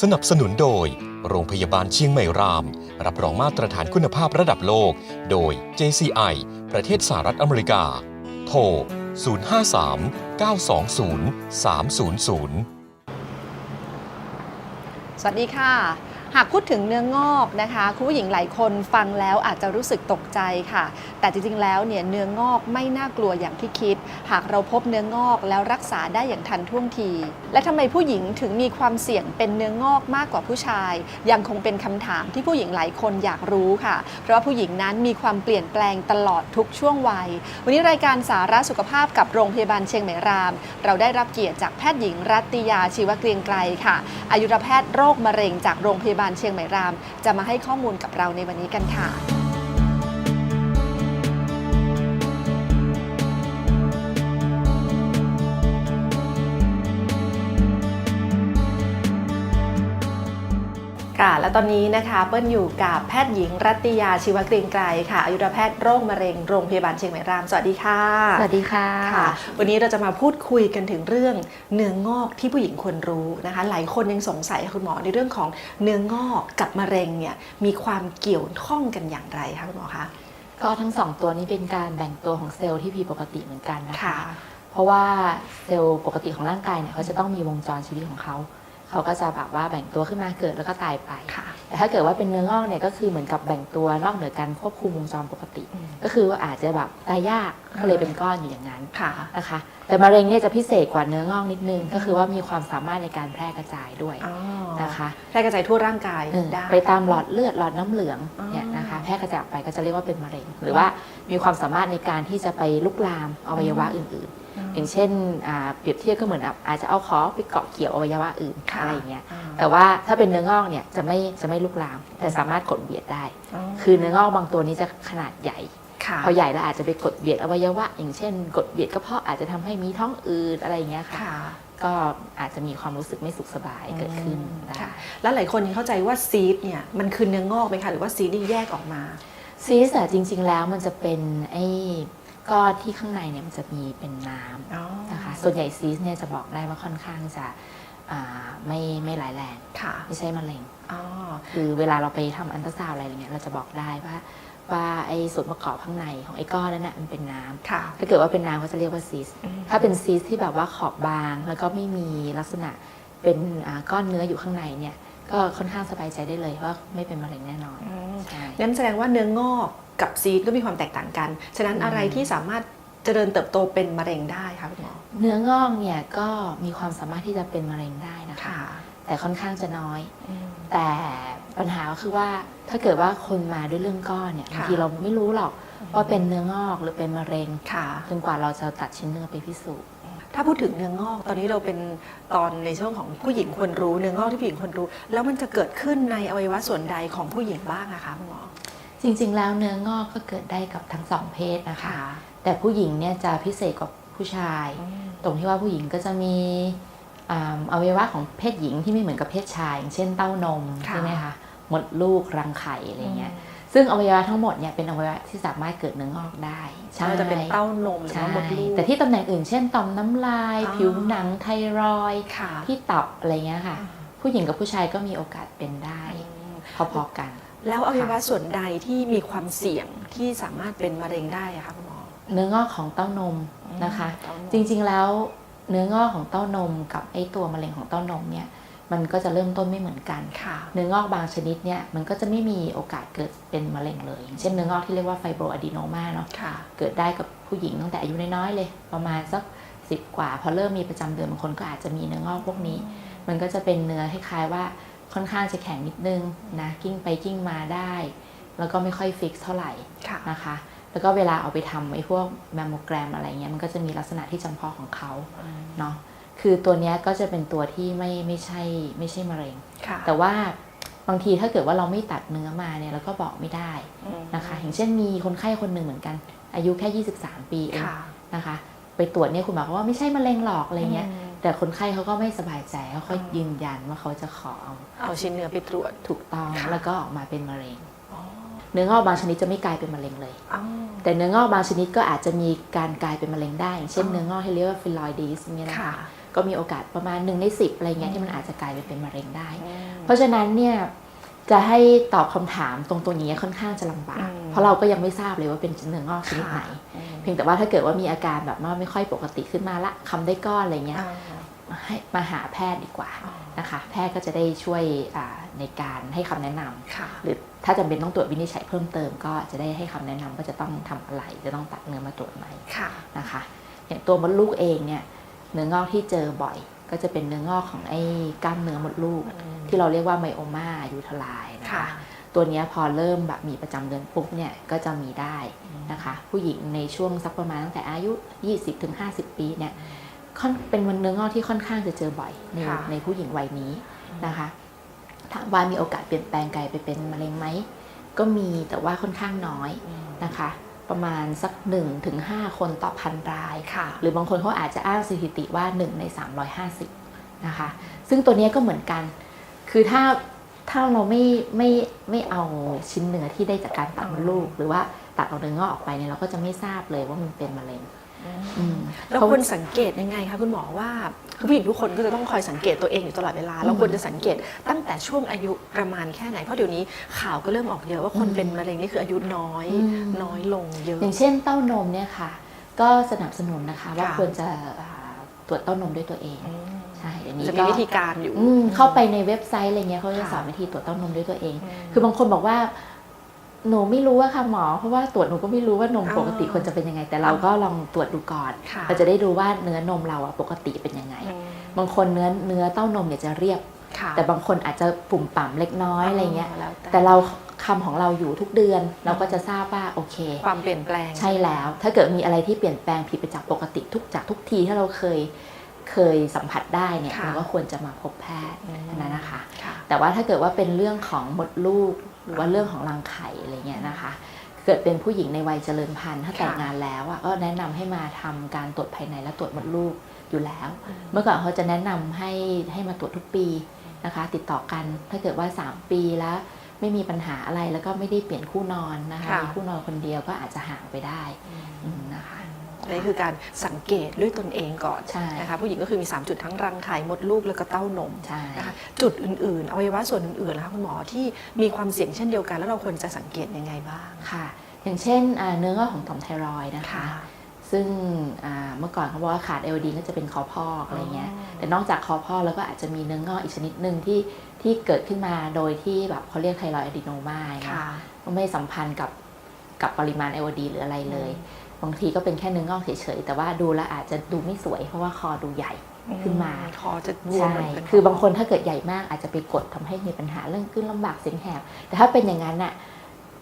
สนับสนุนโดย โรงพยาบาลเชียงใหม่ราม รับรองมาตรฐานคุณภาพระดับโลก โดย JCI ประเทศสหรัฐอเมริกา โทร 053 920 300สวัสดีค่ะ หากพูดถึงเนื้องอกนะคะคุณผู้หญิงหลายคนฟังแล้วอาจจะรู้สึกตกใจค่ะ แต่จริงๆแล้วเนี่ยเนื้องอกไม่น่ากลัวอย่างที่คิด หากเราพบเนื้องอกแล้วรักษาได้อย่างทันท่วงทีและทำไมผู้หญิงถึงมีความเสี่ยงเป็นเนื้องอกมากกว่าผู้ชาย ยังคงเป็นคำถามที่ผู้หญิงหลายคนอยากรู้ค่ะ เพราะว่าผู้หญิงนั้นมีความเปลี่ยนแปลงตลอดทุกช่วงวัย วันนี้รายการสาระสุขภาพกับโรงพยาบาลเชียงใหม่ราม เราได้รับเกียรติจากแพทย์หญิงรัตติยาชีวเกรียงไกรค่ะ อายุรแพทย์โรคมะเร็งจากโรงพยาบาลเชียงใหม่ราม จะมาให้ข้อมูลกับเราในวันนี้กันค่ะ ค่ะ และตอนนี้นะคะเปิ้ลอยู่กับแพทย์หญิงรัตติยาชีวเกรียงไกรค่ะอายุรแพทย์โรคมะเร็งโรงพยาบาลเชียงใหม่ราม สวัสดีค่ะ สวัสดีค่ะค่ะ วันนี้เราจะมาพูดคุยกันถึงเรื่องเนื้องอกที่ผู้หญิงควรรู้นะคะ หลายคนยังสงสัยค่ะคุณหมอในเรื่องของเนื้องอกกับมะเร็งเนี่ยมีความเกี่ยวข้องกันอย่างไรคะคุณหมอคะก็ทั้งสองตัวนี้เป็นการแบ่งตัวของเซลล์ที่ผิดปกติเหมือนกันนะคะค่ะเพราะว่าเซลล์ปกติของร่างกายเนี่ยเขาจะต้องมีวงจรชีวิตของเขา เขาก็จะแบบว่าแบ่งตัวขึ้นมาเกิดแล้วก็ตายไปค่ะแต่ถ้าเกิดว่าเป็นเนื้องอกเนี่ยก็คือเหมือนกับแบ่งตัวนอกเหนือการควบคุมวงจรปกติอืมก็คือว่าอาจจะแบบตายยากก็เลยเป็นก้อนอยู่อย่างนั้นค่ะนะคะ แต่มะเร็งเนี่ยจะพิเศษกว่าเนื้องอกนิดนึง ก็คือว่ามีความสามารถในการแพร่กระจายด้วยอ๋อนะคะแพร่กระจายทั่วร่างกายเออได้ไปตามหลอดเลือดหลอดน้ำเหลืองอ๋อเนี่ยนะคะแพร่กระจายออกไปก็จะเรียกว่าเป็นมะเร็ง หรือว่ามีความสามารถในการที่จะไปลุกลามอวัยวะอื่นๆ อย่างเช่นอ่าเปรียบเทียบก็เหมือนกับอาจจะเอาคอไปเกาะเกี่ยวอวัยวะอื่นค่ะอะไรอย่างเงี้ยอ่าแต่ว่าถ้าเป็นเนื้องอกเนี่ยจะไม่จะไม่ลุกลาม แต่สามารถกดเบียดได้อ๋อคือเนื้องอกบางตัวนี้จะขนาดใหญ่ค่ะพอใหญ่แล้วอาจจะไปกดเบียดอวัยวะ อย่างเช่น กดเบียดกระเพาะอาจจะทำให้มีท้องอืดอะไรอย่างเงี้ยค่ะค่ะก็อาจจะมีความรู้สึกไม่สุขสบายเกิดขึ้นได้ค่ะแล้วหลายคนยังเข้าใจว่าซีดเนี่ยมันคือเนื้องอกไหมคะหรือว่าซีดนี่แยกออกมาซีสอะจริง ๆ แล้วมันจะเป็นไอ้ ก้อนที่ข้างในเนี่ยมันจะมีเป็นน้ำอ๋อนะคะส่วนใหญ่ซีสเนี่ยจะบอกได้ว่าค่อนข้างจะอ่าไม่ไม่ร้ายแรงค่ะไม่ใช่มะเร็งอ๋อคือเวลาเราไปทำอันตราซาวด์อะไรอย่างเงี้ยเราจะบอกได้ว่าว่าไอ้ส่วนประกอบข้างในของไอ้ก้อนนั้นน่ะมันเป็นน้ำค่ะถ้าเกิดว่าเป็นน้ำก็จะเรียกว่าซีสอืมถ้าเป็นซีสที่แบบว่าขอบบาง แล้วก็ไม่มีลักษณะเป็นอ่าก้อนเนื้ออยู่ข้างในเนี่ยก็ค่อนข้างสบายใจได้เลยว่าไม่เป็นมะเร็งแน่นอนอืมใช่งั้นแสดงว่าเนื้องอก กับซีดก็มีความแตกต่างกัน ฉะนั้นอืมอะไรที่สามารถเจริญเติบโตเป็นมะเร็งได้คะคุณหมอ เนื้องอกเนี่ยก็มีความสามารถที่จะเป็นมะเร็งได้นะคะค่ะแต่ค่อนข้างจะน้อยอืมแต่ปัญหาก็คือว่าถ้าเกิดว่าคนมาด้วยเรื่องก้อนเนี่ยค่ะบางทีเราไม่รู้หรอกว่าเป็นเนื้องอกหรือเป็นมะเร็งค่ะจนกว่าเราจะตัดชิ้นเนื้อไปพิสูจน์ถ้าพูดถึงเนื้องอกตอนนี้เราเป็นตอนในช่วงของผู้หญิงควรรู้เนื้องอกที่ผู้หญิงควรรู้ แล้วมันจะเกิดขึ้นในอวัยวะส่วนใดของผู้หญิงบ้างอะคะคุณหมอ จริงๆ แล้วเนื้องอกก็เกิดได้กับทั้งสองเพศนะคะค่ะแต่ผู้หญิงเนี่ยจะพิเศษกว่าผู้ชายอืมตรงที่ว่าผู้หญิงก็จะมีอ่าอวัยวะของเพศหญิงที่ไม่เหมือนกับเพศชาย อย่างเช่นเต้านมค่ะใช่ไหมคะมดลูกรังไข่อะไรเงี้ยซึ่งอวัยวะทั้งหมดเนี่ยเป็นอวัยวะที่สามารถเกิดเนื้องอกได้ใช่จะเป็นเต้านมหรือใช่ว่ามดลูกแต่ที่ตำแหน่งอื่นเช่นต่อมน้ำลายอ๋อผิวหนังไทรอยด์ค่ะที่ตับอะไรเงี้ยค่ะ ผู้หญิงกับผู้ชายก็มีโอกาสเป็นได้อืมพอๆกัน แล้วอวัยวะส่วนใดที่มีความเสี่ยงที่สามารถเป็นมะเร็งได้อะคะคุณหมอ เนื้องอกของเต้านมนะคะเต้านมจริงๆแล้วเนื้องอกของเต้านมกับไอตัวมะเร็งของเต้านมเนี่ยมันก็จะเริ่มต้นไม่เหมือนกันค่ะเนื้องอกบางชนิดเนี่ยมันก็จะไม่มีโอกาสเกิดเป็นมะเร็งเลยอย่างเช่นเนื้องอกที่เรียกว่าไฟโบรอะดีโนมาเนาะค่ะเกิดได้กับผู้หญิงตั้งแต่อายุน้อยๆเลย ประมาณสักสิบกว่า พอเริ่มมีประจำเดือนบางคนก็อาจจะมีเนื้องอกพวกนี้ มันก็จะเป็นเนื้อคล้ายๆว่า ค่อนข้างจะแข็งนิดนึงนะกิ้งไปกิ้งมาได้ แล้วก็ไม่ค่อยฟิกเท่าไหร่ค่ะนะคะ แล้วก็เวลาเอาไปทำไอ้พวกแมมโมแกรมอะไรเงี้ยมันก็จะมีลักษณะที่จำเพาะของเขาเนาะคือตัวเนี้ยก็จะเป็นตัวที่ไม่ไม่ใช่ไม่ใช่มะเร็งค่ะแต่ว่าบางทีถ้าเกิดว่าเราไม่ตัดเนื้อมาเนี่ยเราก็บอกไม่ได้อืมนะคะ อย่างเช่นมีคนไข้คนหนึ่งเหมือนกัน อายุแค่ 23 ปีเองค่ะนะคะ ไปตรวจเนี่ยคุณหมอเขาว่าไม่ใช่มะเร็งหรอกอะไรเงี้ยอืม แต่คนไข้เขาก็ไม่สบายใจเขาก็อืมยืนยันว่าเขาจะขอเอาเอาชิ้นเนื้อไปตรวจถูกต้องค่ะแล้วก็ออกมาเป็นมะเร็งอ๋อเนื้องอกบางชนิดจะไม่กลายเป็นมะเร็งเลยอ๋อแต่เนื้องอกบางชนิดก็อาจจะมีการกลายเป็นมะเร็งได้อย่างเช่นอ๋อเนื้องอกที่เรียกว่าฟิลอยดิสเนี่ยนะค่ะคะก็มีโอกาสประมาณ1ใน10อะไรเงี้ยที่มันอาจจะกลายไปเป็นมะเร็งได้อืมเพราะฉะนั้นเนี่ย จะให้ตอบคำถามตรงตัวนี้ค่อนข้างจะลำบากอืมเพราะเราก็ยังไม่ทราบเลยว่าเป็นเนื้องอกชนิดไหน เพียงแต่ว่าถ้าเกิดว่ามีอาการแบบว่าไม่ค่อยปกติขึ้นมาละคำได้ก้อนอะไรเงี้ยให้มาหาแพทย์ดีกว่าอ๋อนะคะ แพทย์ก็จะได้ช่วยอ่าในการให้คำแนะนำค่ะหรือถ้าจำเป็นต้องตรวจวินิจฉัยเพิ่มเติมก็จะได้ให้คำแนะนำว่าจะต้องทำอะไร จะต้องตัดเนื้อมาตรวจไหมค่ะนะคะ อย่างตัวมดลูกเองเนี่ยเนื้องอกที่เจอบ่อย ก็จะเป็นเนื้องอกของไอ้กล้ามเนื้อมดลูก ที่เราเรียกว่าไมโอมายูทลายนะค่ะคะตัวเนี้ยพอเริ่มแบบมีประจำเดือนปุ๊บเนี่ยก็จะมีได้นะคะ ผู้หญิงในช่วงสักประมาณตั้งแต่อายุ 20-50 ปีเนี่ยค่อนเป็นเนื้องอกที่ค่อนข้างจะเจอบ่อยในค่ะในผู้หญิงวัยนี้นะคะถามว่ามีโอกาสเปลี่ยนแปลงกลายไปเป็นมะเร็งไหมก็มีแต่ว่าค่อนข้างน้อยนะคะ ประมาณสัก 1-5 คนต่อพันรายค่ะหรือบางคนเขาอาจจะอ้างสถิติว่า 1 ใน 350 นะคะ ซึ่งตัวเนี้ยก็เหมือนกัน คือถ้าถ้าเราไม่ไม่ไม่เอาชิ้นเนื้อที่ได้จากการตัดมดลูก หรือว่าตัดเอาเนื้องอกออกไปเนี่ยเราก็จะไม่ทราบเลยว่ามันเป็นมะเร็งอืม แล้วเพราะควรสังเกตยังไงคะคุณหมอว่าคือผู้หญิงทุกคนก็จะต้องคอยสังเกตตัวเองอยู่ตลอดเวลาเราควรจะสังเกตตั้งแต่ช่วงอายุประมาณแค่ไหนเพราะเดี๋ยวนี้ข่าวก็เริ่มออกเยอะว่าคนเป็นมะเร็งนี่คืออายุน้อยอืมน้อยลงเยอะอย่างเช่นเต้านมเนี่ยค่ะ ก็สนับสนุนนะคะว่าค่ะควรจะอ่าตรวจเต้านมด้วยตัวเองอืมใช่เดี๋ยวนี้จะมีก็วิธีการอยู่อืมเข้าไปในเว็บไซต์อะไรเงี้ยเขาจะค่ะสอนวิธีตรวจเต้านมด้วยตัวเองอืมคือบางคนบอกว่า หนูไม่รู้ว่าค่ะหมอ เพราะว่าตรวจหนูก็ไม่รู้ว่านมอ๋อปกติควรจะเป็นยังไง แต่เราก็ลองตรวจดูก่อนค่ะเราจะได้รู้ว่าเนื้อนมเราอะปกติเป็นยังไงอืมบางคนเนื้อเนื้อเต้านมเนี่ยจะเรียบค่ะแต่บางคนอาจจะปุ่มป่ำเล็กน้อยอะไรเงี้ยแล้วแต่เราคำของเราอยู่ทุกเดือน เราก็จะทราบว่าโอเค ความเปลี่ยนแปลงใช่แล้ว ถ้าเกิดมีอะไรที่เปลี่ยนแปลงผิดไปจากปกติทุกจากทุกทีที่เราเคย เคยสัมผัสได้เนี่ยค่ะเราก็ควรจะมาพบแพทย์อืมอันนั้นนะคะค่ะแต่ว่าถ้าเกิดว่าเป็นเรื่องของมดลูกหรือว่าเรื่องของรังไข่อะไรเงี้ยนะคะ เกิดเป็นผู้หญิงในวัยเจริญพันธุ์ถ้าแต่งงานแล้วอะก็แนะนำให้มาทำการตรวจภายในและตรวจมดลูกอยู่แล้ว เมื่อก่อนเขาจะแนะนำให้ให้มาตรวจทุกปีนะคะ ติดต่อกันถ้าเกิดว่า 3 ปีแล้วไม่มีปัญหาอะไรแล้วก็ไม่ได้เปลี่ยนคู่นอนนะคะค่ะมีคู่นอนคนเดียวก็อาจจะห่างไปได้อืมนะคะ นี่คือการสังเกตด้วยตนเองก่อนใช่นะคะผู้หญิงก็คือมี 3 จุดทั้งรังไข่มดลูกแล้วก็เต้านมใช่นะคะจุดอื่นๆอวัยวะส่วนอื่นๆนะคะคุณหมอที่มีความเสี่ยงเช่นเดียวกัน แล้วเราควรจะสังเกตยังไงบ้างค่ะ อย่างเช่นอ่าเนื้องอกของต่อมไทรอยด์นะคะ ซึ่งอ่าเมื่อก่อนเขาบอกว่าขาดไอโอดีนก็จะเป็นคอพอกอะไรเงี้ยแต่นอกจากคอพอกแล้วก็อาจจะมีเนื้องอกอีกชนิดหนึ่งที่ที่เกิดขึ้นมาโดยที่แบบเขาเรียกไทรอยด์อะดีโนมาเนค่ะยก็ไม่สัมพันธ์กับ กับปริมาณไอโอดีนหรืออะไรเลย บางทีก็เป็นแค่เนื้องอกเฉยๆ แต่ว่าดูแล้วอาจจะดูไม่สวย เพราะว่าคอดูใหญ่ขึ้นมาคอจะบวมใช่เหมือนกันคือบางคนถ้าเกิดใหญ่มากอาจจะไปกดทำให้มีปัญหาเรื่องขึ้นลำบากเสียงแหบแต่ถ้าเป็นอย่างนั้นน่ะ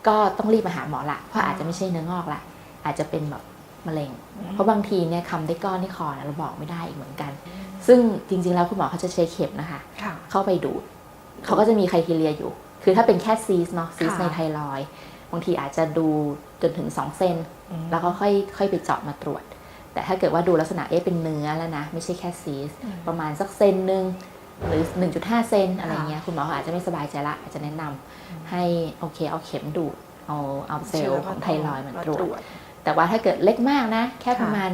ก็ต้องรีบมาหาหมอละเพราะอาจจะไม่ใช่เนื้องอกละอาจจะเป็นแบบมะเร็ง เพราะบางทีเนี่ยคำได้ก้อนที่คอนะเราบอกไม่ได้อีกเหมือนกัน ซึ่งจริง ๆ แล้วคุณหมอเขาจะใช้เข็มนะคะค่ะเข้าไปดูดเขาก็จะมีไครทีเรียอยู่ คือถ้าเป็นแค่ซีสเนาะซีสค่ะในไทรอยด์ บางทีอาจจะดูจนถึง 2 เซนแล้วก็ค่อยค่อยไปเจาะมาตรวจ แต่ถ้าเกิดว่าดูลักษณะเอ๊ะเป็นเนื้อแล้วนะ ไม่ใช่แค่ซีสอืมประมาณสักเซนหนึ่งหรือ 1.5 เซนอะไรเงี้ยคุณหมออาจจะไม่สบายใจละอาจจะแนะนำให้โอเคเอาเข็มดูดเอาเอาเซลล์ของไทรอยด์มาตรวจ แต่ว่าถ้าเกิดเล็กมากนะ แค่ประมาณ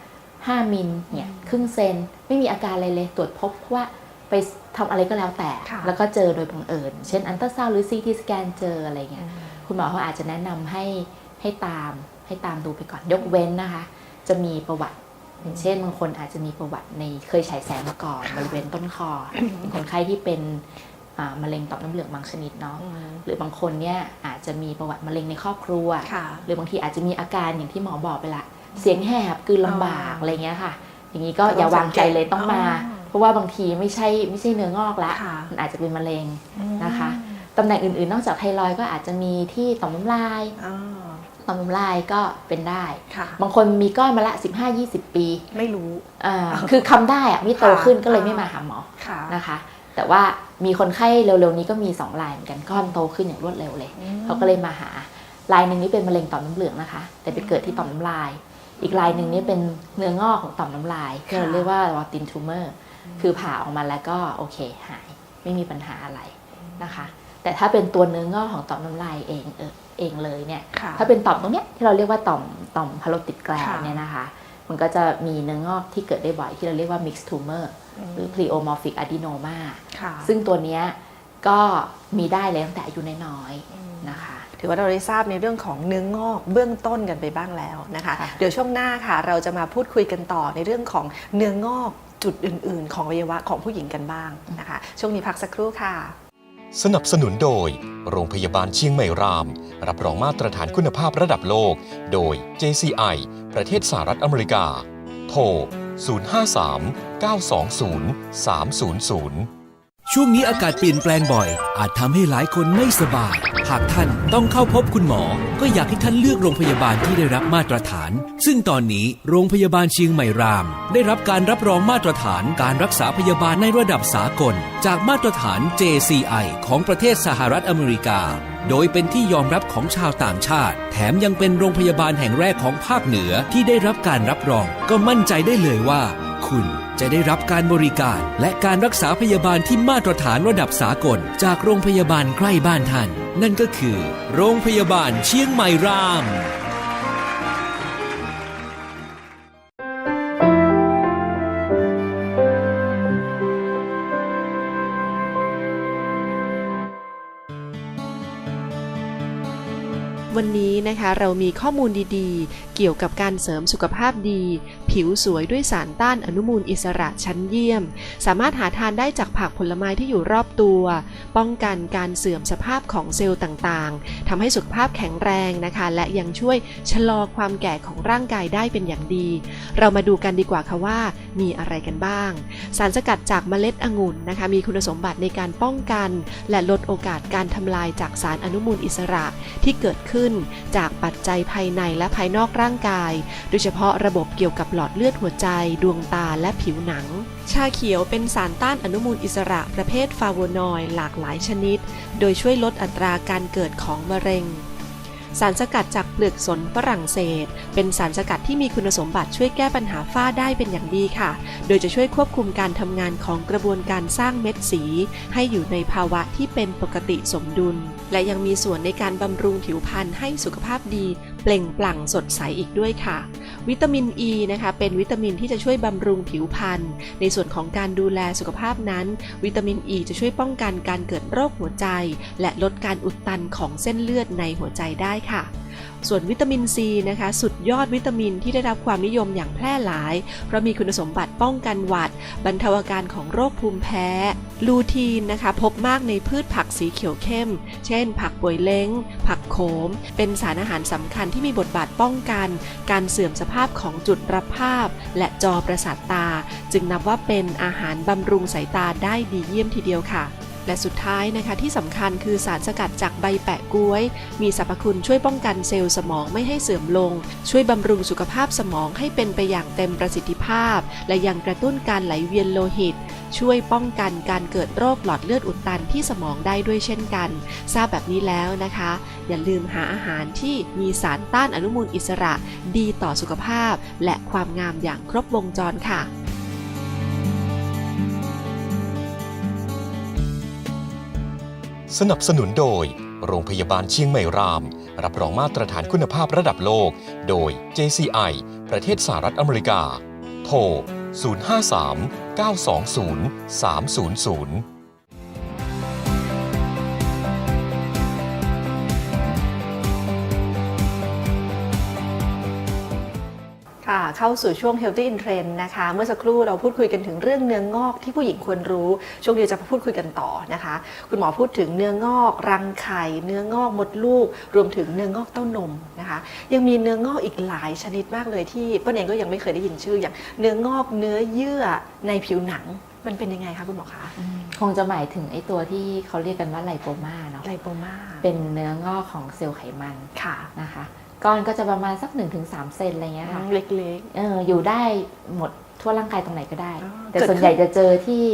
5 5 มิลเนี่ยครึ่งเซนไม่มีอาการอะไรเลยตรวจพบว่าไปทำอะไรก็แล้วแต่ค่ะแล้วก็เจอโดยบังเอิญ เช่นอันตราซาวด์หรือซีทีสแกนเจออะไรเงี้ย คุณหมอเขาอาจจะแนะนำให้ให้ตามให้ตามดูไปก่อนยกเว้นนะคะ จะมีประวัติอย่างเช่นบางคนอาจจะมีประวัติในเคยฉายแสงมาก่อนบริเวณต้นคอเป็นคนไข้ที่เป็นอ่ามะเร็งต่อมน้ำเหลืองบางชนิดเนาะอืมหรือบางคนเนี่ยอาจจะมีประวัติมะเร็งในครอบครัวค่ะหรือบางทีอาจจะมีอาการอย่างที่หมอบอกไปละ เสียงแหบกลืนลำบากอ๋อออะไรเงี้ยค่ะ อย่างนี้ก็ก็ต้องอย่าวางใจเลยต้องมาอ๋อเพราะว่าบางทีไม่ใช่ไม่ใช่เนื้องอกละค่ะมันอาจจะเป็นมะเร็งนะคะ ตำแหน่งอื่นๆ นอกจากไทรอยด์ก็อาจจะมีที่ต่อมน้ำลายอ่าต่อมน้ำลายก็เป็นได้ค่ะบางคนมีก้อนมาละ 15-20 ปี ไม่รู้อ่าคือคำได้อะไม่โตค่ะขึ้นก็เลยไม่มาหาหมอค่ะนะคะ แต่ว่ามีคนไข้เร็วๆนี้ก็มี 2 รายเหมือนกันก้อนโตขึ้นอย่างรวดเร็วเลย เขาก็เลยมาหา รายหนึ่งนี่เป็นมะเร็งต่อมน้ำเหลืองนะคะ แต่ไปเกิดที่ต่อมน้ำลาย อีกรายหนึ่งนี่เป็นเนื้องอกของต่อมน้ำลายที่เราเรียกว่าวอตินทูเมอร์ คือผ่าออกมาแล้วก็โอเคหายไม่มีปัญหาอะไรนะคะ แต่ถ้าเป็นตัวเนื้องอกของต่อมน้ำลายเองเออเองเลยเนี่ยค่ะถ้าเป็นต่อมตรงเนี้ยที่เราเรียกว่าต่อมต่อมพาโลติดแกลนค่ะเนี่ยนะคะ มันก็จะมีเนื้องอกที่เกิดได้บ่อยที่เราเรียกว่า mixed tumor หรือ pleomorphic adenoma ค่ะซึ่งตัวเนี้ยก็มีได้เลยตั้งแต่อายุน้อยๆนะคะ ถือว่าเราได้ทราบในเรื่องของเนื้องอกเบื้องต้นกันไปบ้างแล้วนะคะค่ะเดี๋ยวช่วงหน้าค่ะ เราจะมาพูดคุยกันต่อในเรื่องของเนื้องอกจุดอื่น ๆ ของอวัยวะของผู้หญิงกันบ้างนะคะ ช่วงนี้พักสักครู่ค่ะ สนับสนุนโดย โรงพยาบาลเชียงใหม่ราม รับรองมาตรฐานคุณภาพระดับโลก โดย JCI ประเทศสหรัฐอเมริกา โทร 053 920 300 ช่วงนี้อากาศเปลี่ยนแปลงบ่อย อาจทำให้หลายคนไม่สบาย หากท่านต้องเข้าพบคุณหมอ ก็อยากให้ท่านเลือกโรงพยาบาลที่ได้รับมาตรฐาน ซึ่งตอนนี้โรงพยาบาลเชียงใหม่ราม ได้รับการรับรองมาตรฐานการรักษาพยาบาลในระดับสากล จากมาตรฐาน JCI ของประเทศสหรัฐอเมริกา โดยเป็นที่ยอมรับของชาวต่างชาติ แถมยังเป็นโรงพยาบาลแห่งแรกของภาคเหนือที่ได้รับการรับรอง ก็มั่นใจได้เลยว่า คุณ จะได้รับการบริการ และการรักษาพยาบาลที่มาตรฐานระดับสากล จากโรงพยาบาลใกล้บ้านท่าน นั่นก็คือ โรงพยาบาลเชียงใหม่รามวันนี้ นะคะ เรามีข้อมูลดีๆ เกี่ยวกับการเสริมสุขภาพดี ผิวสวยด้วยสารต้านอนุมูลอิสระชั้นเยี่ยม สามารถหาทานได้จากผักผลไม้ที่อยู่รอบตัว ป้องกันการเสื่อมสภาพของเซลล์ต่างๆทำให้สุขภาพแข็งแรงนะคะ และยังช่วยชะลอความแก่ของร่างกายได้เป็นอย่างดี เรามาดูกันดีกว่าค่ะว่า มีอะไรกันบ้าง สารสกัดจากเมล็ดองุ่นนะคะ มีคุณสมบัติในการป้องกัน และลดโอกาสการทำลายจากสารอนุมูลอิสระที่เกิดขึ้นจากปัจจัยภายในและภายนอกร่างกาย โดยเฉพาะระบบเกี่ยวกับหลอดเลือดหัวใจ ดวงตาและผิวหนัง ชาเขียวเป็นสารต้านอนุมูลอิสระประเภทฟลาโวนอยด์หลากหลายชนิด โดยช่วยลดอัตราการเกิดของมะเร็ง สารสกัดจากเปลือกสนฝรั่งเศส เป็นสารสกัดที่มีคุณสมบัติช่วยแก้ปัญหาฝ้าได้เป็นอย่างดีค่ะ โดยจะช่วยควบคุมการทำงานของกระบวนการสร้างเม็ดสี ให้อยู่ในภาวะที่เป็นปกติสมดุล และยังมีส่วนในการบำรุงผิวพรรณให้สุขภาพดี เปล่งปลั่งสดใสอีกด้วยค่ะ วิตามินอ e ีนะคะ เป็นวิตามินที่จะช่วยบำรุงผิวพรรณในส่วนของการดูแลสุขภาพนั้น วิตามินอ e ีจะช่วยป้องกันการเกิดโรคหัวใจ และลดการอุดตันของเส้นเลือดในหัวใจได้ค่ะ ส่วนวิตามินซีนะคะ สุดยอดวิตามินที่ได้รับความนิยมอย่างแพร่หลาย เพราะมีคุณสมบัติป้องกันหวัด บรรเทาอาการของโรคภูมิแพ้ ลูทีนนะคะ พบมากในพืชผักสีเขียวเข้ม เช่น ผักป่วยเล้ง ผักโขม เป็นสารอาหารสำคัญที่มีบทบาทป้องกัน การเสื่อมสภาพของจุดรับภาพ และจอประสาทตา จึงนับว่าเป็นอาหารบำรุงสายตาได้ดีเยี่ยมทีเดียวค่ะ และสุดท้ายนะคะที่สำคัญคือสารสกัดจากใบแปะก้วย มีสรรพคุณช่วยป้องกันเซลล์สมองไม่ให้เสื่อมลง ช่วยบำรุงสุขภาพสมองให้เป็นไปอย่างเต็มประสิทธิภาพ และยังกระตุ้นการไหลเวียนโลหิต ช่วยป้องกันการเกิดโรคหลอดเลือดอุดตันที่สมองได้ด้วยเช่นกัน ทราบแบบนี้แล้วนะคะ อย่าลืมหาอาหารที่มีสารต้านอนุมูลอิสระ ดีต่อสุขภาพ และความงามอย่างครบวงจรค่ะ สนับสนุนโดย โรงพยาบาลเชียงใหม่ราม รับรองมาตรฐานคุณภาพระดับโลก โดย JCI ประเทศสหรัฐอเมริกา โทร 053 920 300 เข้าสู่ช่วง Healthy in Trend นะคะ เมื่อสักครู่เราพูดคุยกันถึงเรื่องเนื้องอกที่ผู้หญิงควรรู้ ช่วงนี้จะพูดคุยกันต่อนะคะ คุณหมอพูดถึงเนื้องอก รังไข่ เนื้องอกมดลูก รวมถึงเนื้องอกเต้านมนะคะ ยังมีเนื้องอกอีกหลายชนิดมากเลยที่เป้าเองก็ยังไม่เคยได้ยินชื่ออย่างเนื้องอกเนื้อเยื่อในผิวหนังมันเป็นยังไงคะคุณหมอคะคงจะหมายถึงไอ้ตัวที่เขาเรียกกันว่าไลโปมาเนาะไลโปมาเป็นเนื้องอกของเซลล์ไขมันค่ะนะคะ ก้อนก็จะประมาณสัก 1-3 เซนอะไรเงี้ยค่ะเล็กเอออยู่ได้หมดทั่วร่างกายตรงไหนก็ได้อ๋อแต่เกิดส่วนใหญ่ขึ้นจะเจอที่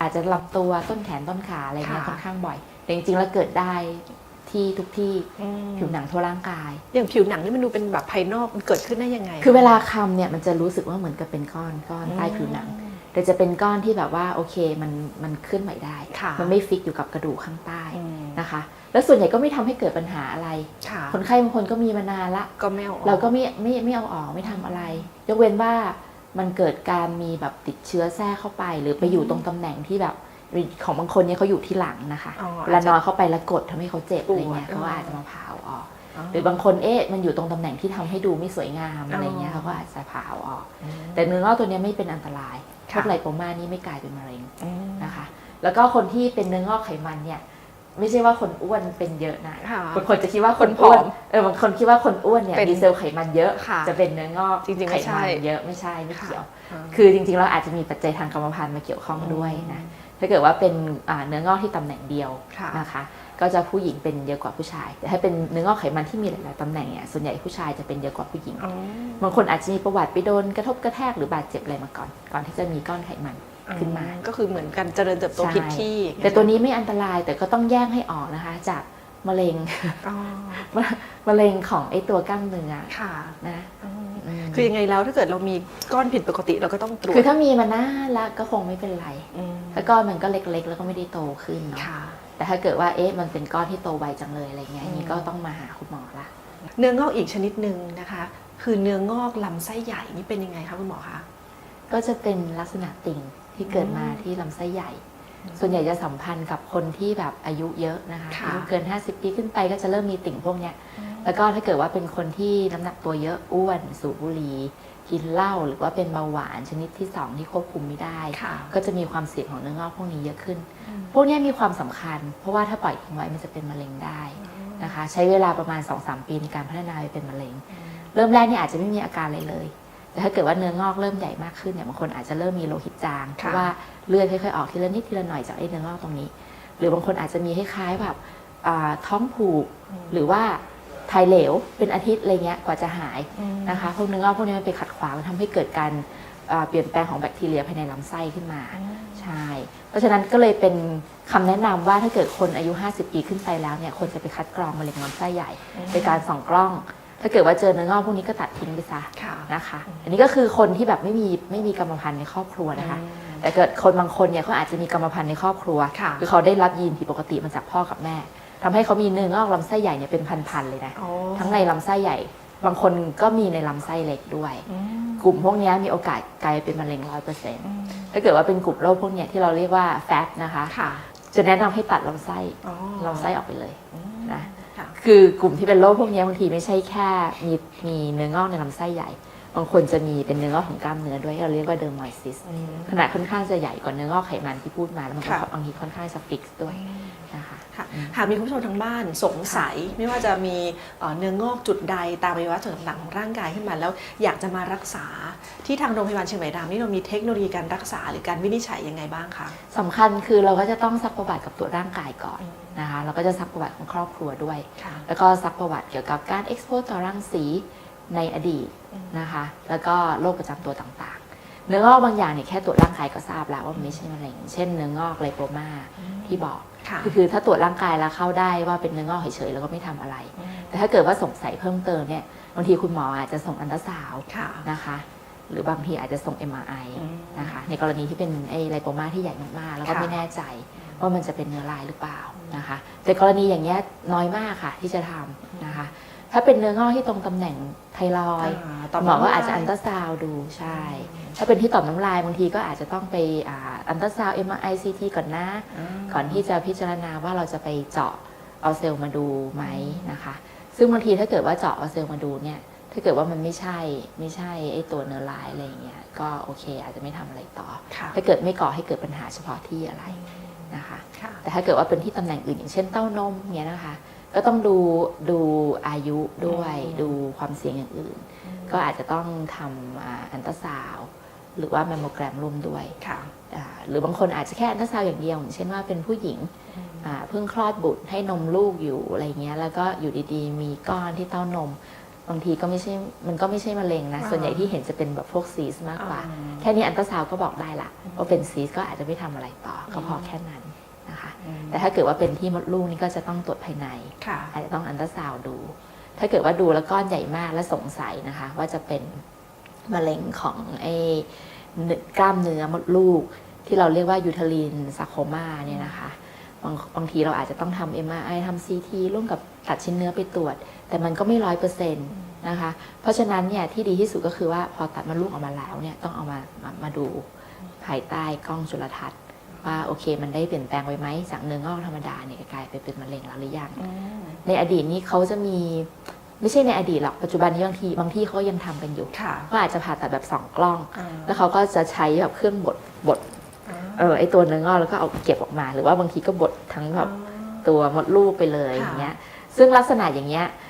อาจจะลำตัวต้นแขนต้นขาอะไรเงี้ยค่ะค่อนข้างบ่อย แต่จริงๆแล้วเกิดได้ที่ทุกที่ๆอืมผิวหนังทั่วร่างกาย อย่างผิวหนังนี่มันดูเป็นแบบภายนอกมันเกิดขึ้นได้ยังไง คือเวลาคำเนี่ยมันจะรู้สึกว่าเหมือนกับเป็นก้อนก้อนใต้ผิวหนัง แต่จะเป็นก้อนที่แบบว่าโอเคมันมันเคลื่อนไหวได้ค่ะมันไม่ฟิกอยู่กับกระดูกข้างใต้อืมนะคะ แล้วส่วนใหญ่ก็ไม่ทำให้เกิดปัญหาอะไรค่ะคนไข้บางคนก็มีมานานละก็ไม่เอาออกเราก็ไม่ไม่ไม่เอาออกไม่ทำอะไร ยกเว้นว่ามันเกิดการมีแบบติดเชื้อแทรกเข้าไป หรือไปอยู่ตรงตำแหน่งที่แบบของบางคนเนี่ยเขาอยู่ที่หลังนะคะอ๋อเวลานอนเข้าไปแล้วกดทำให้เขาเจ็บอะไรเงี้ยปวดเขาก็อาจจะมาผ่าเอาออก หรือบางคนเอ๊ะมันอยู่ตรงตำแหน่งที่ทำให้ดูไม่สวยงามอ๋อออะไรเงี้ยเขาก็อาจจะผ่าเอาออก แต่เนื้องอกตัวเนี้ยไม่เป็นอันตรายพค่ะวกไลโปมานี่ไม่กลายเป็นมะเร็งอืมนะคะ แล้วก็คนที่เป็นเนื้องอกไขมันเนี่ย ไม่ใช่ว่าคนอ้วนเป็นเยอะนะค่ะบางคนจะคิดว่าคนคนผอมอ้วนเออบางคนคิดว่าคนอ้วนเนี่ยเป็นมีเซลล์ไขมันเยอะค่ะจะเป็นเนื้องอกจริงๆไม่ใช่ไขมันเยอะไม่ใช่ไม่เกี่ยวค่ะคือจริงๆเราอาจจะมีปัจจัยทางกรรมพันธุ์มาเกี่ยวข้องด้วยนะถ้าเกิดว่าเป็นอ่าเนื้องอกที่ตำแหน่งเดียวค่ะนะคะก็จะผู้หญิงเป็นเยอะกว่าผู้ชาย แต่ถ้าเป็นเนื้องอกไขมันที่มีหลายๆตำแหน่งเนี่ยส่วนใหญ่ผู้ชายจะเป็นเยอะกว่าผู้หญิงอ๋อบางคนอาจจะมีประวัติไปโดนกระทบกระแทกหรือบาดเจ็บอะไรมาก่อน ก่อนที่จะมีก้อนไขมัน ขึ้นมา ก็คือเหมือนกันเจริญเติบโตใช่ผิดที่ แต่ตัวนี้ไม่อันตรายแต่ก็ต้องแยกให้ออกนะคะ จากมะเร็งอ๋อมะเร็งของไอตัวกล้ามเนื้อค่ะนะอืมอืมคือยังไงแล้วถ้าเกิดเรามีก้อนผิดปกติเราก็ต้องตรวจคือถ้ามีมานานแล้วก็คงไม่เป็นไรมถ้าก้อนมันก็เล็กๆ แล้วก็ไม่ได้โตขึ้นเนาะค่ะแต่ถ้าเกิดว่าเอ๊ะมันเป็นก้อนที่โตไวจังเลยอะไรเงี้ยอืมอันนี้ก็ต้องมาหาคุณหมอละเนื้องอกอีกชนิดหนึ่งนะคะ คือเนื้องอกลำไส้ใหญ่นี่เป็นยังไงคะคุณหมอคะก็จะเป็นลักษณะติ่ง ที่เกิดมาอืมที่ลำไส้ใหญ่ ส่วนใหญ่จะสัมพันธ์กับคนที่แบบอายุเยอะนะคะค่ะอายุเกิน 50 ปีขึ้นไปก็จะเริ่มมีติ่งพวกเนี้ยแล้วก็ถ้าเกิดว่าเป็นคนที่น้ำหนักตัวเยอะอ้วนสูบบุหรี่กินเหล้าหรือว่าเป็นเบาหวานชนิดที่ 2 ที่ควบคุมไม่ได้ค่ะก็จะมีความเสี่ยงของเนื้องอกพวกนี้เยอะขึ้น พวกเนี้ยมีความสำคัญ เพราะว่าถ้าปล่อยทิ้งไว้มันจะเป็นมะเร็งได้นะคะ ใช้เวลาประมาณ 2-3 ปีในการพัฒนาไปเป็นมะเร็ง เริ่มแรกเนี่ยอาจจะไม่มีอาการอะไรเลย แต่ถ้าเกิดว่าเนื้องอกเริ่มใหญ่มากขึ้นเนี่ยบางคนอาจจะเริ่มมีโลหิตจางเพราะว่าเลือดค่อยๆออกทีละนิดทีละหน่อยจากไอ้เนื้องอกตรงนี้ หรือบางคนอาจจะมีคล้ายๆแบบอ่าท้องผูกหรือว่าถ่ายเหลวเป็นอาทิตย์อะไรเงี้ยกว่าจะหายนะคะพวกเนื้องอกพวกนี้มันไปขัดขวางมันทำให้เกิดการอ่าเปลี่ยนแปลงของแบคทีเรียภายในลำไส้ขึ้นมาใช่เพราะฉะนั้นก็เลยเป็นคำแนะนำว่าถ้าเกิดคนอายุ 50 ปีขึ้นไปแล้วเนี่ยควรจะไปคัดกรองมะเร็งลำไส้ใหญ่โดยการส่องกล้อง ถ้าเกิดว่าเจอเนื้องอกพวกนี้ก็ตัดทิ้งไปซะค่ะนะคะ อันนี้ก็คือคนที่แบบไม่มีไม่มีกรรมพันธุ์ในครอบครัวนะคะ แต่เกิดคนบางคนเนี่ยเขาอาจจะมีกรรมพันธุ์ในครอบครัวค่ะคือเขาได้รับยีนผิดปกติมาจากพ่อกับแม่ทำให้เขามีเนื้องอกลำไส้ใหญ่เนี่ยเป็นพันๆเลยนะอ๋อทั้งในลำไส้ใหญ่ บางคนก็มีในลำไส้เล็กด้วยอืมกลุ่มพวกเนี้ยมีโอกาสกลายเป็นมะเร็งร้อยเปอร์เซ็นต์ถ้าเกิดว่าเป็นกลุ่มโรคพวกเนี้ยที่เราเรียกว่าแฟตนะคะค่ะจะแนะนำให้ตัดลำไส้อ๋อลำไส้ออกไปเลยนะ ค่ะคือกลุ่มที่เป็นโรคพวกเนี้ยบางทีไม่ใช่แค่มีมีเนื้องอกในลำไส้ใหญ่ บางคนจะมีเป็นเนื้องอกของกล้ามเนื้อด้วยเราเรียกว่าเดอร์มอยซิสขนาดค่อนข้างจะใหญ่กว่าเนื้องอกไขมันที่พูดมาแล้วมันก็ค่ะบางทีค่อนข้างจะฟิกซ์ด้วย นะคะค่ะหากมีคุณผู้ชมทางบ้านสงสัยไม่ว่าจะมีเอ่อเนื้องอกจุดใดตามอวัยวะส่วนต่างๆของร่างกายขึ้นมาแล้วอยากจะมารักษาที่ทางโรงพยาบาลเชียงใหม่รามนี่เรามีเทคโนโลยีการรักษาหรือการวินิจฉัยยังไงบ้างคะสำคัญคือเราก็จะต้องซักประวัติกับตัวจร่างกายก่อนนะคะเราก็จะซักประวัติของครอบครัวด้วยค่ะแล้วก็ซักประวัติเกี่ยวกับการ expose ต่อรังสีในอดีตนะคะ แล้วก็โรคประจำตัวต่างๆ เนื้องอกบางอย่างเนี่ยแค่ตรวจร่างกายก็ทราบแล้วว่ามันไม่ใช่มะเร็ง เช่นเนื้องอกไลโปมาที่บอก ค่ะคือคือถ้าตรวจร่างกายแล้วเข้าได้ว่าเป็นเนื้องอกเฉยๆแล้วก็ไม่ทำอะไร แต่ถ้าเกิดว่าสงสัยเพิ่มเติมเนี่ยบางทีคุณหมออาจจะส่งอันตราซาวด์ค่ะนะคะ หรือบางทีอาจจะส่ง MRI อืมนะคะ ในกรณีที่เป็นไอ้ไลโปมาที่ใหญ่มากๆ แล้วก็ค่ะไม่แน่ใจว่ามันจะเป็นเนื้อลายหรือเปล่านะคะ แต่กรณีอย่างเงี้ยน้อยมากค่ะที่จะทำนะคะ ถ้าเป็นเนื้องอกที่ตรงตำแหน่งไทรอยด์ต่หมอก็อาจจะอันตราซาวด์ดูใช่ ถ้าเป็นที่ต่อมน้ำลายบางทีก็อาจจะต้องไปอ่าอันตราซาวด์ MRI CT ก่อนนะ ก่อนที่จะพิจารณาว่าเราจะไปเจาะเอาเซลล์มาดูไหมนะคะ ซึ่งบางทีถ้าเกิดว่าเจาะเอาเซลล์มาดูเนี่ย ถ้าเกิดว่ามันไม่ใช่ไม่ใช่ไอ้ตัวเนื้อลายอะไรอย่างเงี้ย ก็โอเค อาจจะไม่ทำอะไรต่อค่ะถ้าเกิดไม่ก่อให้เกิดปัญหาเฉพาะที่อะไรนะคะค่ะแต่ถ้าเกิดว่าเป็นที่ตำแหน่งอื่นอย่างเช่นเต้านมเนี้ยนะคะ ก็ต้องดูดูอายุด้วยอืมดูความเสี่ยงอย่างอื่น ก็อาจจะต้องทำอ่าอันตราซาวด์หรือว่าแมมโมแกรมร่วมด้วยค่ะอ่าหรือบางคนอาจจะแค่อันตราซาวด์อย่างเดียวอย่างเช่นว่าเป็นผู้หญิงอ่าเพิ่งคลอดบุตรให้นมลูกอยู่อะไรเงี้ย แล้วก็อยู่ดีๆ มีก้อนที่เต้านมบางทีก็ไม่ใช่ มันก็ไม่ใช่มะเร็งนะอ่าส่วนใหญ่ที่เห็นจะเป็นแบบพวกซีสมากกว่าอ่าแค่นี้อันตราซาวด์ก็บอกได้ละว่าเป็นซีสก็อาจจะไม่ทำอะไรต่อ ก็พอแค่นั้น นะคะแต่ถ้าเกิดว่าเป็นที่มดลูกนี่ก็จะต้องตรวจภายในค่ะอาจจะต้องอันตราซาวด์ดู ถ้าเกิดว่าดูแล้วก้อนใหญ่มากและสงสัยนะคะ ว่าจะเป็นมะเร็งของไอ้เนื้อกล้ามเนื้อมดลูก ที่เราเรียกว่ายูเทลีนซาโคมาเนี่ยนะคะบางบางทีเราอาจจะต้องทำ MRI ทำ CT ร่วมกับตัดชิ้นเนื้อไปตรวจ แต่มันก็ไม่ร้อยเปอร์เซ็นต์นะคะ เพราะฉะนั้นเนี่ยที่ดีที่สุดก็คือว่าพอตัดมดลูกออกมาแล้วเนี่ยต้องเอามามามาดูภายใต้กล้องจุลทรรศน์ ว่าว่าโอเค มันได้เปลี่ยนแปลงไปไหมจากเนื้องอกธรรมดาเนี่ยกลายไปเป็นมะเร็งแล้วหรือยังอืมในอดีตนี้เขาจะมีไม่ใช่ในอดีตหรอกปัจจุบันนี้บางทีบางที่เขาก็ยังทำกันอยู่ค่ะก็อาจจะผ่าตัดแบบสองกล้องอ่าแล้วเขาก็จะใช้แบบเครื่องบดบดเออไอตัวเนื้องอกแล้วก็เอาเก็บออกมา หรือว่าบางทีก็บดทั้งแบบตัวมดลูกไปเลยค่ะอย่างเงี้ยซึ่งลักษณะอย่างเงี้ยอ่า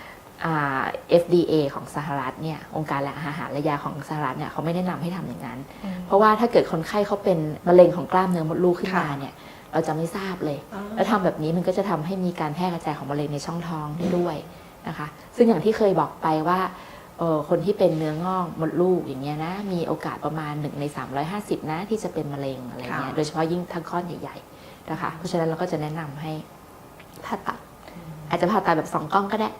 FDA ของสหรัฐเนี่ยองค์การอาหารและยาของสหรัฐเนี่ยเขาไม่แนะนำให้ทำอย่างนั้นอืมเพราะว่าถ้าเกิดคนไข้เขาเป็นมะเร็งของกล้ามเนื้อมดลูกขึ้นมาค่ะเนี่ยเราจะไม่ทราบเลยอ๋อแล้วทำแบบนี้มันก็จะทำให้มีการแพร่กระจายของมะเร็งในช่องท้องได้ด้วยนะคะ ซึ่งอย่างที่เคยบอกไปว่าเอ่อคนที่เป็นเนื้องอกมดลูกอย่างเงี้ยนะมีโอกาสประมาณ1ใน 350 นะที่จะเป็นมะเร็งอะไรเงี้ยค่ะโดยเฉพาะยิ่งทั้งก้อนใหญ่ๆนะคะเพราะฉะนั้นเราก็จะแนะนำให้ผ่าตัด อาจจะผ่าตัดแบบสองกล้องก็ได้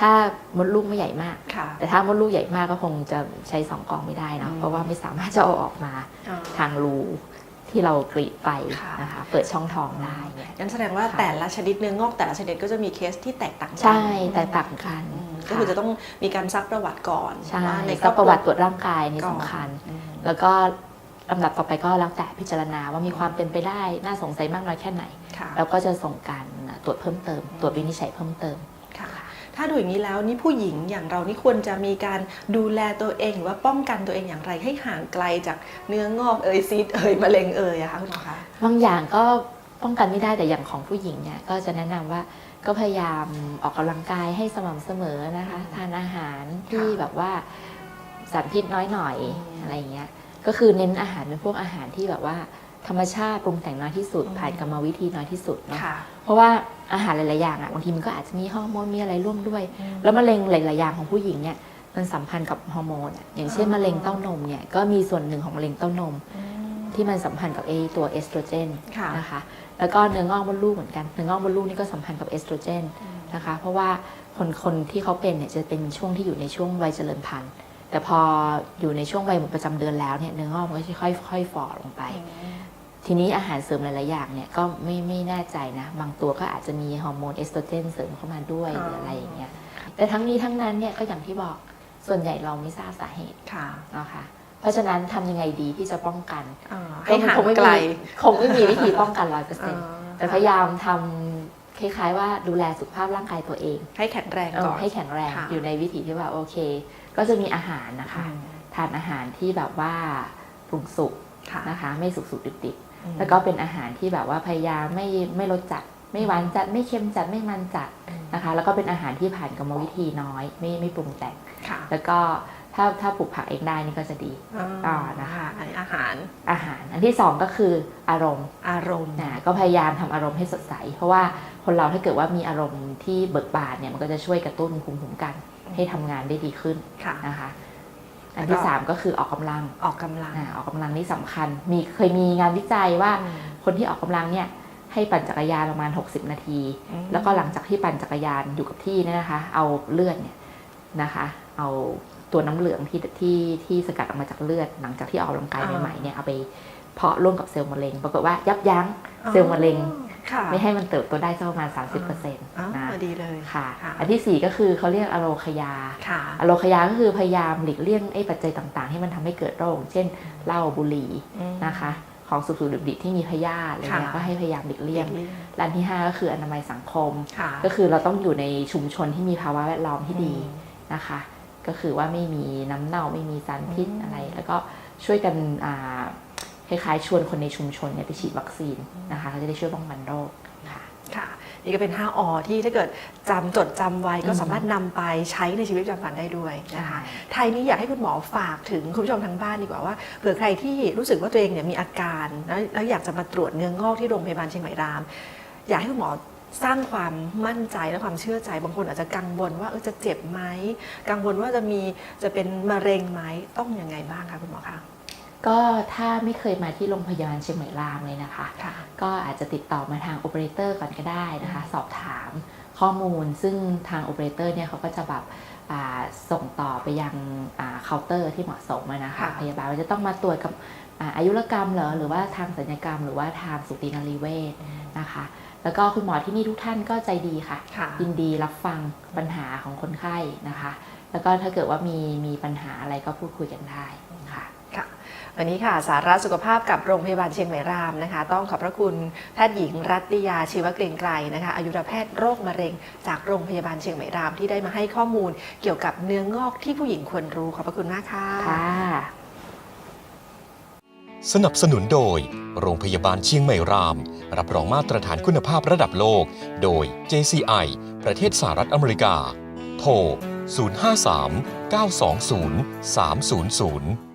ถ้ามดลูกไม่ใหญ่มากค่ะแต่ถ้ามดลูกใหญ่มากก็คงจะใช้สองกล้องไม่ได้เนอะอืมเพราะว่าไม่สามารถจะเอาออกมาอ่าทางรูที่เรากรีดไปค่ะนะคะเปิดช่องท้องได้เนี่ยงั้นแสดงว่าค่ะแต่ละชนิดเนื้องอกแต่ละชนิดก็จะมีเคสที่แตกต่างกัใช่แตกต่างกันอืมก็คือจะต้องมีการซักประวัติก่อนใช่ว่าในคก็อบคประววัติตรวจร่างกายนี่ก่อนสำคัญอืมแล้วก็ลำดับต่อไปก็แล้วแต่พิจารณาว่ามีความเป็นไปได้น่าสงสัยมากน้อยแค่ไหนค่ะแล้วก็จะส่งการตรวจเพิ่มเติม ตรวจวินิจฉัยเพิ่มเติมค่ะ ถ้าดูอย่างนี้แล้วนี่ผู้หญิงอย่างเรานี่ควรจะมีการดูแลตัวเองหรือว่าป้องกันตัวเองอย่างไรให้ห่างไกลจากเนื้องอกเอยซีดเอยมะเร็งเอยอะคะคุณหมอคะบางอย่างก็ป้องกันไม่ได้แต่อย่างของผู้หญิงเนี่ยก็จะแนะนำว่าก็พยายามออกกำลังกายให้สม่ำเสมอนะคะทานอาหารที่แบบว่าสารพิษน้อยหน่อยอืมอะไรอย่างเงี้ยก็คือเน้นอาหารเป็นพวกอาหารที่แบบว่าธรรมชาติปรุงแต่งน้อยที่สุดอืมผ่านกรรมวิธีน้อยที่สุดเนาะค่ะ เพราะว่าอาหารหลาย ๆ อย่างอะบางทีมันก็อาจจะมีฮอร์โมนมีอะไรร่วมด้วย แล้วมะเร็งหลาย ๆ อย่างของผู้หญิงเนี่ยมันสัมพันธ์กับฮอร์โมนอะอย่างเช่นอ๋อมะเร็งเต้านมเนี่ยก็มีส่วนหนึ่งของมะเร็งเต้านม ที่มันสัมพันธ์กับไอตัวเอสโตรเจนค่ะนะคะแล้วก็เนื้องอกมดลูกเหมือนกันเนื้องอกมดลูกนี่ก็สัมพันธ์กับเอสโตรเจนนะคะเพราะว่าคนคนที่เขาเป็นเนี่ยจะเป็นช่วงที่อยู่ในช่วงวัยเจริญพันธุ์ แต่พออยู่ในช่วงวัยหมดประจำเดือนแล้วเนี่ยเนื้องอกมันก็จะค่อยค่อยๆฝ่อลงไป ทีนี้อาหารเสริมหลาย ๆ อย่างเนี่ยก็ไม่ไม่แน่ใจนะ บางตัวก็อาจจะมีฮอร์โมนเอสโตรเจนเสริมเข้ามาด้วยอ๋อหรืออะไรอย่างเงี้ยแต่ทั้งนี้ทั้งนั้นเนี่ยก็อย่างที่บอกส่วนใหญ่เราไม่ทราบสาเหตุค่ะนะคะเพราะฉะนั้นทำยังไงดีที่จะป้องกันอ่าให้ห่างคงไม่ไกลมีคงไม่มีวิธีป้องกันร้อยเปอร์อ่เซ็นต์าแต่พยายามทำคล้าย ๆ ว่าดูแลสุขภาพร่างกายตัวเอง ให้แข็งแรงเอก่ออนให้แข็งแรงค่ะอยู่ในวิถีที่ว่าโอเค ก็จะมีอาหารนะคะอืมทานอาหารที่แบบว่าปรุงสุกค่ะนะคะ ไม่สุกสุกดิบดิบอืมๆ แล้วก็เป็นอาหารที่แบบว่าพยายามไม่ไม่รสจัด ไม่หวานจัด ไม่เค็มจัดไม่มันจัดนะคะ แล้วก็เป็นอาหารที่ผ่านกรรมวิธีน้อย ไม่ไม่ปรุงแต่งค่ะแล้วก็ถ้าถ้าปลูกผักเองได้นี่ก็จะดีอ่านะคะอันนี้อาหารอาหาร อันที่สองก็คืออารมณ์อารมณ์นะก็พยายามทำอารมณ์ให้สดใส เพราะว่าคนเราถ้าเกิดว่ามีอารมณ์ที่เบิกบานเนี่ยมันก็จะช่วยกระตุ้นภูมิคุ้มกันให้ทำงานได้ดีขึ้นค่ะนะคะ อันที่สามก็คือออกกำลังออกกำลังอ่าออกกำลังนี่สำคัญ มีเคยมีงานวิจัยว่าอืมคนที่ออกกำลังเนี่ยให้ปั่นจักรยานประมาณ 60 นาทีอืมแล้วก็หลังจากที่ปั่นจักรยานอยู่กับที่เนี่ยนะคะ เอาเลือดเนี่ยนะคะ เอาตัวน้ำเหลืองที่ที่ที่สกัดออกมาจากเลือด หลังจากที่ออกกำลังกายใหม่ๆเนี่ยเอาไปเพาะร่วมกับเซลล์มะเร็ง ปรากฏว่ายับยั้งเซลล์มะเร็งค่ะ ไม่ให้มันเติบโตได้สักประมาณ 30%นอ๋อะดีเลยค่ะค่ะอันที่สี่ก็คือเขาเรียกอโรคยาค่ะอโรคยาก็คือพยายามหลีกเลี่ยงไอ้ปัจจัยต่างๆที่มันทำให้เกิดโรค เช่นเหล้าบุหรี่อืมนะคะของสุกๆดิบๆที่มีพยาธิอะไรเงี้ยค่ะก็ให้พยายามหลีกเลี่ยงและอันที่ 5 ก็คืออนามัยสังคมค่ะก็คือเราต้องอยู่ในชุมชนที่มีภาวะแวดล้อมที่ดีอืมนะคะ ก็คือว่าไม่มีน้ำเน่าไม่มีสารพิษอืมอะไร แล้วก็ช่วยกันอ่า คล้ายๆชวนคนในชุมชนเนี่ยไปฉีดวัคซีนนะคะก็จะได้ช่วยป้องกันโรคค่ะค่ะ นี่ก็เป็น 5อที่ถ้าเกิดจำจดจำไว้ก็อืมสามารถนำไปใช้ในชีวิตประจำวันได้ด้วยนะคะใช่ไทยนี้อยากให้คุณหมอฝากถึงคุณผู้ชมทางบ้านดีกว่าว่าเผื่อใครที่รู้สึกว่าตัวเองเนี่ยมีอาการแล้วแล้วอยากจะมาตรวจเนื้องอกที่โรงพยาบาลเชียงใหม่ราม อยากให้คุณหมอสร้างความมั่นใจและความเชื่อใจ บางคนอาจจะกังวลว่าเออจะเจ็บไหมกังวลว่าจะมีจะเป็นมะเร็งไหมต้องยังไงบ้างคะคุณหมอคะ ก็ถ้าไม่เคยมาที่โรงพยาบาลเชียงใหม่รามเลยนะคะค่ะก็อาจจะติดต่อมาทางโอเปอเรเตอร์ก่อนก็ได้นะคะ สอบถามข้อมูล ซึ่งทางโอเปอเรเตอร์เนี่ยเขาก็จะแบบอ่าส่งต่อไปยังเคาน์เตอร์ที่เหมาะสมอะนะคะค่ะพยาบาลว่าจะต้องมาตรวจกับอ่าอายุรกรรมเหรอหรือว่าทางศัลยกรรม หรือว่าทางสูตินารีเวชนะคะ แล้วก็คุณหมอที่นี่ทุกท่านก็ใจดีค่ะค่ะยินดีรับฟังปัญหาของคนไข้นะคะ แล้วก็ถ้าเกิดว่ามีมีปัญหาอะไรก็พูดคุยกันได้ค่ะค่ะ วันนี้ค่ะสาระสุขภาพกับโรงพยาบาลเชียงใหม่รามนะคะ ต้องขอบพระคุณแพทย์หญิงรัตติยาชีวเกรียงไกรนะคะอายุรแพทย์โรคมะเร็ง จากโรงพยาบาลเชียงใหม่รามที่ได้มาให้ข้อมูลเกี่ยวกับเนื้องอกที่ผู้หญิงควรรู้ขอบพระคุณมากค่ะค่ะสนับสนุนโดย โรงพยาบาลเชียงใหม่ราม รับรองมาตรฐานคุณภาพระดับโลก โดย JCI ประเทศสหรัฐอเมริกา โทร 053 920 300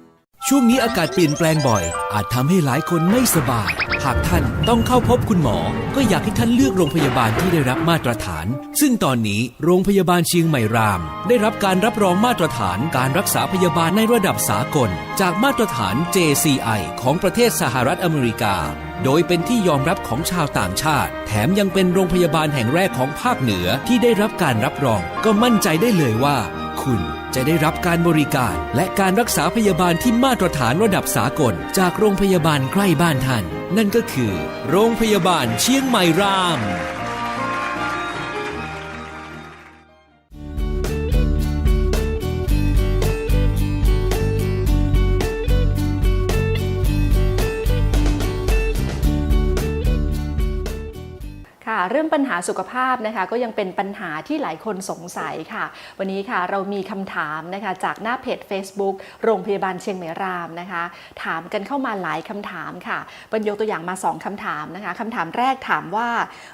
ช่วงนี้อากาศเปลี่ยนแปลงบ่อย อาจทำให้หลายคนไม่สบาย หากท่านต้องเข้าพบคุณหมอ ก็อยากให้ท่านเลือกโรงพยาบาลที่ได้รับมาตรฐาน ซึ่งตอนนี้โรงพยาบาลเชียงใหม่ราม ได้รับการรับรองมาตรฐานการรักษาพยาบาลในระดับสากล จากมาตรฐาน JCI ของประเทศสหรัฐอเมริกา โดยเป็นที่ยอมรับของชาวต่างชาติ แถมยังเป็นโรงพยาบาลแห่งแรกของภาคเหนือที่ได้รับการรับรอง ก็มั่นใจได้เลยว่า คุณ จะได้รับการบริการและการรักษาพยาบาลที่มาตรฐานระดับสากล จากโรงพยาบาลใกล้บ้านท่าน นั่นก็คือ โรงพยาบาลเชียงใหม่ราม รื่องปัญหาสุขภาพนะคะ ก็ยังเป็นปัญหาที่หลายคนสงสัยค่ะ วันนี้ค่ะเรามีคำถามนะคะจากหน้าเพจ Facebook โรงพยาบาลเชียงใหม่รามนะคะ ถามกันเข้ามาหลายคำถามค่ะบรรยกตัวอย่างมา 2คำถามนะคะคำถามแรกถามว่า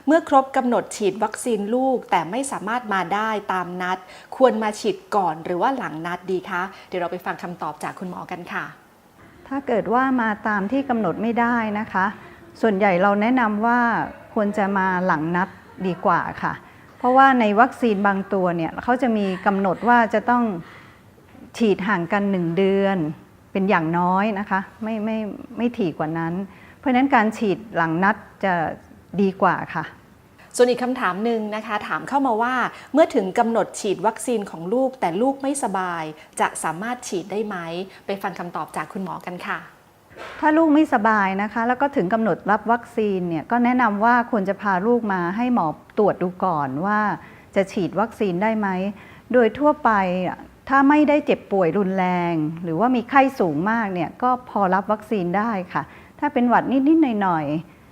เมื่อครบกำหนดฉีดวัคซีนลูก แต่ไม่สามารถมาได้ตามนัด ควรมาฉีดก่อนหรือว่าหลังนัดดีคะเดี๋ยวเราไปฟังคำตอบจากคุณหมอกันค่ะ ถ้าเกิดว่ามาตามที่กำหนดไม่ได้นะคะ ส่วนใหญ่เราแนะนำว่า ควรจะมาหลังนัดดีกว่าค่ะ เพราะว่าในวัคซีนบางตัวเนี่ยเขาจะมีกำหนดว่าจะต้องฉีดห่างกัน 1 เดือนเป็นอย่างน้อยนะคะไม่ไม่ไม่ถี่กว่านั้น เพราะฉะนั้นการฉีดหลังนัดจะดีกว่าค่ะส่วนอีกคำถามหนึ่งนะคะถามเข้ามาว่าเมื่อถึงกำหนดฉีดวัคซีนของลูกแต่ลูกไม่สบาย จะสามารถฉีดได้ไหม ไปฟังคำตอบจากคุณหมอกันค่ะ ถ้าลูกไม่สบายนะคะ แล้วก็ถึงกำหนดรับวัคซีนเนี่ยก็แนะนำว่าควรจะพาลูกมาให้หมอตรวจดูก่อนว่าจะฉีดวัคซีนได้ไหม โดยทั่วไปถ้าไม่ได้เจ็บป่วยรุนแรง หรือว่ามีไข้สูงมากเนี่ยก็พอรับวัคซีนได้ค่ะ ถ้าเป็นหวัดนิด ๆ หน่อย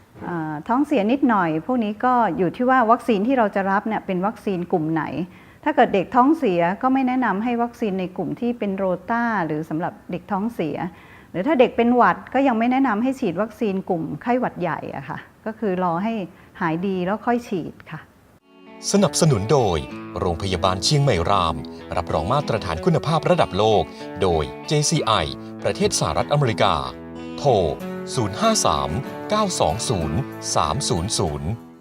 ๆ ท้องเสียนิดหน่อย พวกนี้ก็อยู่ที่ว่าวัคซีนที่เราจะรับเนี่ยเป็นวัคซีนกลุ่มไหน ถ้าเกิดเด็กท้องเสียก็ไม่แนะนำให้วัคซีนในกลุ่มที่เป็นโรต้าหรือสำหรับเด็กท้องเสีย หรือถ้าเด็กเป็นหวัดก็ยังไม่แนะนำให้ฉีดวัคซีนกลุ่มไข้หวัดใหญ่อะค่ะ ก็คือรอให้หายดีแล้วค่อยฉีดค่ะ สนับสนุนโดย โรงพยาบาลเชียงใหม่ราม รับรองมาตรฐานคุณภาพระดับโลก โดย JCI ประเทศสหรัฐอเมริกา โทร 053 920 300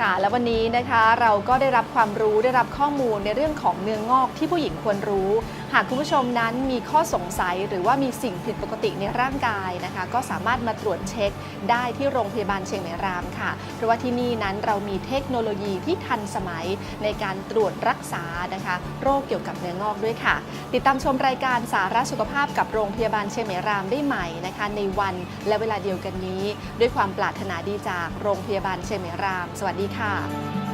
ค่ะและวันนี้นะคะเราก็ได้รับความรู้ได้รับข้อมูลในเรื่องของเนื้องอกที่ผู้หญิงควรรู้ หากคุณผู้ชมนั้นมีข้อสงสัยหรือว่ามีสิ่งผิดปกติในร่างกายนะคะ ก็สามารถมาตรวจเช็คได้ที่โรงพยาบาลเชียงใหม่รามค่ะ เพราะว่าที่นี่นั้นเรามีเทคโนโลยีที่ทันสมัยในการตรวจรักษานะคะ โรคเกี่ยวกับเนื้องอกด้วยค่ะ ติดตามชมรายการสาระสุขภาพกับโรงพยาบาลเชียงใหม่รามได้ใหม่นะคะ ในวันและเวลาเดียวกันนี้ ด้วยความปรารถนาดีจากโรงพยาบาลเชียงใหม่ราม สวัสดีค่ะ